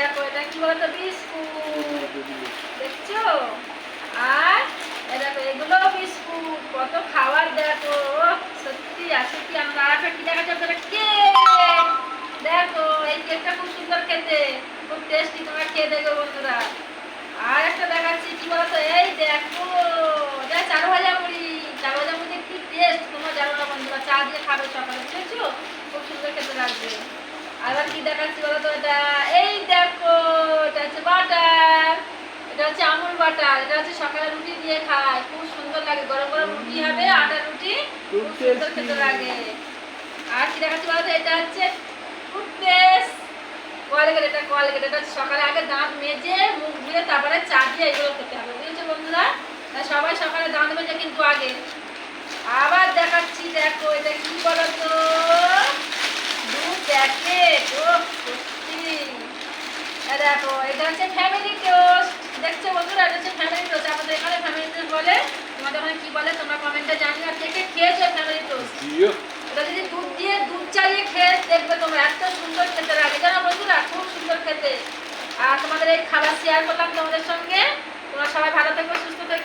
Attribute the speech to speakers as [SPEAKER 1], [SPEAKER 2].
[SPEAKER 1] দেখো এই কি এগুলো বিস্কুট, কত খাবার দেখো। সত্যি, আর সত্যি, আমরা আর কি দেখাচ্ছি? আপনারা কেক এই কেকটা খুব সুন্দর খেতে। খুব টেস্টি তোমরা খেয়ে দেখো বন্ধুরা। আর একটা দেখাচ্ছি কি বলতো এই দেখো এটা চারু ভাজা মুড়ি চারু ভাজা মুড়ি কি টেস্ট তোমরা জানো না বন্ধুরা চা দিয়ে খাবে সকালে বুঝেছ? খুব সুন্দর খেতে লাগবে। আবার কি দেখাচ্ছি বলতো এটা? এই দেখো এটা হচ্ছে বাটার এটা হচ্ছে আমুল বাটার এটা হচ্ছে সকালে রুটি দিয়ে খায়। খুব সুন্দর লাগে গরম গরম রুটি হবে আটার রুটি খুব সুন্দর খেতে লাগে। আর কি দেখাচ্ছি বলতো? এটা হচ্ছে টুথপেস্ট কোয়ালিকেট এটা কোয়ালিকেট এটা সকালে আগে দাঁত মেজে মুখ ধুয়ে তারপরে চা দিয়ে এগুলো খেতে হবে বুঝেছ বন্ধুরা? সবাই সকালে দাঁত মেজে কিন্তু আগে দেখাচ্ছি দেখো এটা কি বলতো? দু প্যাকেট ও সত্যি। দেখো এটা হচ্ছে ফ্যামিলি টোস্ট দেখছ বন্ধুরা এটা হচ্ছে ফ্যামিলি টোস্ট আমাদের এখানে ফ্যামিলি টোস্ট বলে তোমাদের ওখানে কি বলে তোমরা কমেন্টে জানিও আর কে কে খেয়েছো ফ্যামিলি টোস্ট এটা যদি দুধ দিয়ে দুধ চালিয়ে খেয়ে দেখবে তোমরা এত সুন্দর খেতে লাগে। জানো বন্ধুরা খুব সুন্দর খেতে। আর তোমাদের এই খাবার শেয়ার করলাম তোমাদের সঙ্গে। তোমরা সবাই ভালো থেকো সুস্থ থেকো।